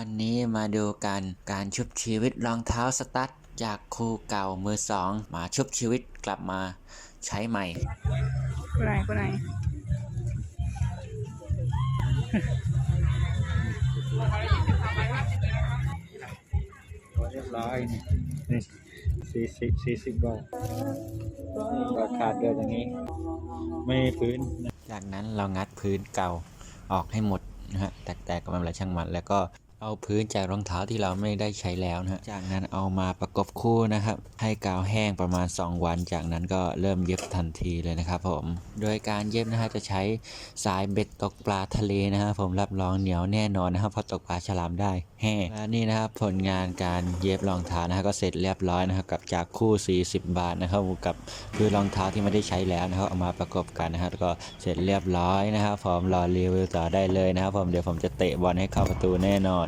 วันนี้มาดูกันการชุบชีวิตรองเท้าสตั๊ดจากครูเก่ามือสองมาชุบชีวิตกลับมาใช้ใหม่กูไหนกูไหนเรียบร้อยนี่นี่สี่สิบสี่สิบบาทราคาเดินอย่างนี้ ไม่พื้นนะจากนั้นเรางัดพื้นเก่าออกให้หมดนะฮะแตกๆก็ไม่เป็นไรช่างมันแล้วก็ เอาพื้นจากรองเท้าที่เราไม่ได้ใช้แล้วนะจากนั้นเอามาประกบคู่นะครับ ให้กาวแห้งประมาณ 2 วัน จากนั้นก็เริ่มเย็บทันทีเลยนะครับผม โดยการเย็บนะฮะจะใช้สายเบ็ดตกปลาทะเลนะครับผมรับรองเหนียวแน่นอนนะครับเพราะตกปลาฉลามได้แห้และนี่นะครับผลงานการเย็บรองเท้านะฮะก็เสร็จเรียบร้อยนะครับกับจากคู่ 40 บาทนะครับกับคือรองเท้าที่ไม่ได้ใช้แล้วนะครับเอามาประกบกันนะครับก็เสร็จเรียบร้อยนะครับผมรอรีวิวต่อได้เลยนะครับผมเดี๋ยวผมจะเตะบอลให้เข้าประตูแน่นอน